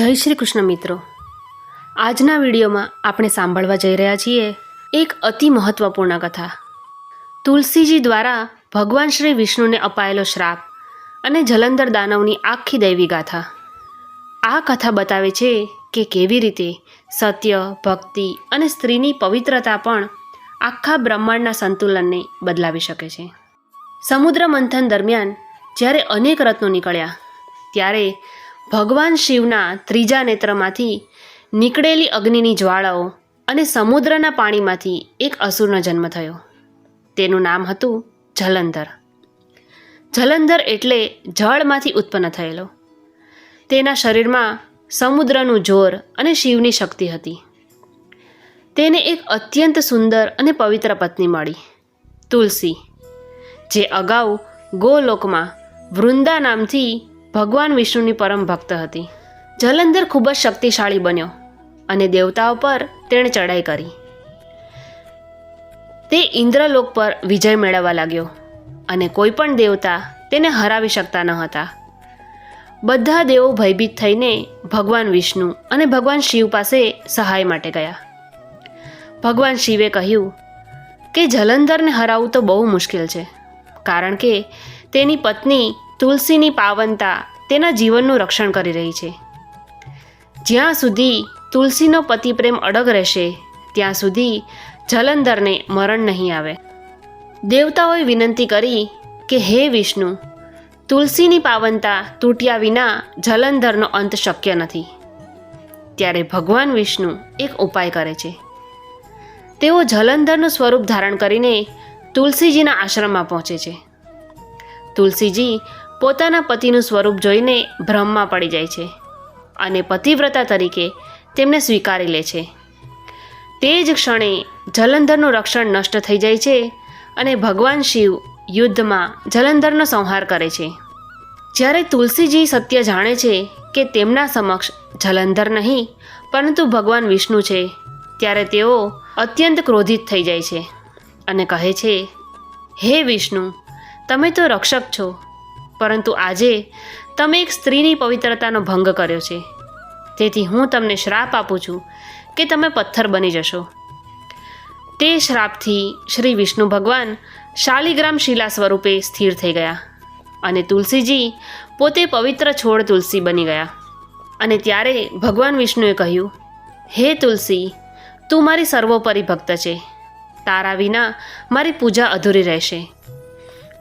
જય શ્રી કૃષ્ણ મિત્રો. આજના વિડીયોમાં આપણે સાંભળવા જઈ રહ્યા છીએ એક અતિ મહત્વપૂર્ણ કથા. તુલસીજી દ્વારા ભગવાન શ્રી વિષ્ણુને અપાયેલો શ્રાપ અને જલંધર દાનવની આખી દૈવી ગાથા. આ કથા બતાવે છે કે કેવી રીતે સત્ય, ભક્તિ અને સ્ત્રીની પવિત્રતા પણ આખા બ્રહ્માંડના સંતુલનને બદલાવી શકે છે. સમુદ્ર મંથન દરમિયાન જ્યારે અનેક રત્નો નીકળ્યા, ત્યારે ભગવાન શિવના ત્રીજા નેત્રમાંથી નીકળેલી અગ્નિની જ્વાળાઓ અને સમુદ્રના પાણીમાંથી એક અસુરનો જન્મ થયો. તેનું નામ હતું જલંધર. જલંધર એટલે જળમાંથી ઉત્પન્ન થયેલો. તેના શરીરમાં સમુદ્રનું જોર અને શિવની શક્તિ હતી. તેને એક અત્યંત સુંદર અને પવિત્ર પત્ની મળી, તુલસી, જે અગાઉ ગોલોકમાં વૃંદા નામથી ભગવાન વિષ્ણુની પરમ ભક્ત હતી. જલંધર ખૂબ જ શક્તિશાળી બન્યો અને દેવતાઓ પર તેણે ચડાઈ કરી. તે ઇન્દ્રલોક પર વિજય મેળવવા લાગ્યો અને કોઈ પણ દેવતા તેને હરાવી શકતા ન હતા. બધા દેવો ભયભીત થઈને ભગવાન વિષ્ણુ અને ભગવાન શિવ પાસે સહાય માટે ગયા. ભગવાન શિવે કહ્યું કે જલંધરને હરાવવું તો બહુ મુશ્કેલ છે, કારણ કે તેની પત્ની તુલસીની પાવનતા તેના જીવનનું રક્ષણ કરી રહી છે. જ્યાં સુધી તુલસીનો પતિપ્રેમ અડગ રહેશે, ત્યાં સુધી જલંધરને મરણ નહીં આવે. દેવતાઓએ વિનંતી કરી કે, હે વિષ્ણુ, તુલસીની પાવનતા તૂટ્યા વિના જલંધરનો અંત શક્ય નથી. ત્યારે ભગવાન વિષ્ણુ એક ઉપાય કરે છે. તેઓ જલંધરનું સ્વરૂપ ધારણ કરીને તુલસીજીના આશ્રમમાં પહોંચે છે. તુલસીજી પોતાના પતિનું સ્વરૂપ જોઈને ભ્રમમાં પડી જાય છે અને પતિવ્રતા તરીકે તેમને સ્વીકારી લે છે. તે જ ક્ષણે જલંધરનું રક્ષણ નષ્ટ થઈ જાય છે અને ભગવાન શિવ યુદ્ધમાં જલંધરનો સંહાર કરે છે. જ્યારે તુલસીજી સત્ય જાણે છે કે તેમના સમક્ષ જલંધર નહીં, પરંતુ ભગવાન વિષ્ણુ છે, ત્યારે તેઓ અત્યંત ક્રોધિત થઈ જાય છે અને કહે છે, હે વિષ્ણુ, તમે તો રક્ષક છો પરંતુ આજે તમે એક સ્ત્રીની પવિત્રતાનો ભંગ કર્યો છે. તેથી હું તમને શ્રાપ આપું છું કે તમે પથ્થર બની જશો. તે શ્રાપથી શ્રી વિષ્ણુ ભગવાન શાલિગ્રામ શિલા સ્વરૂપે સ્થિર થઈ ગયા અને તુલસીજી પોતે પવિત્ર છોડ તુલસી બની ગયા. અને ત્યારે ભગવાન વિષ્ણુએ કહ્યું, હે તુલસી, તું મારી સર્વોપરી ભક્ત છે. તારા વિના મારી પૂજા અધૂરી રહેશે.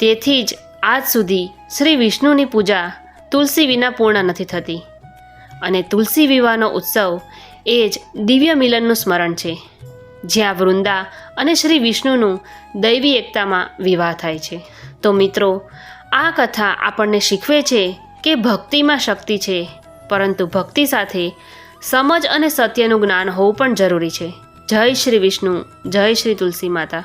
તેથી જ આજ સુધી શ્રી વિષ્ણુની પૂજા તુલસી વિના પૂર્ણ નથી થતી. અને તુલસી વિવાહનો ઉત્સવ એ જ દિવ્ય મિલનનું સ્મરણ છે, જ્યાં વૃંદા અને શ્રી વિષ્ણુનું દૈવી એકતામાં વિવાહ થાય છે. તો મિત્રો, આ કથા આપણને શીખવે છે કે ભક્તિમાં શક્તિ છે, પરંતુ ભક્તિ સાથે સમજ અને સત્યનું જ્ઞાન હોવું પણ જરૂરી છે. જય શ્રી વિષ્ણુ, જય શ્રી તુલસી માતા.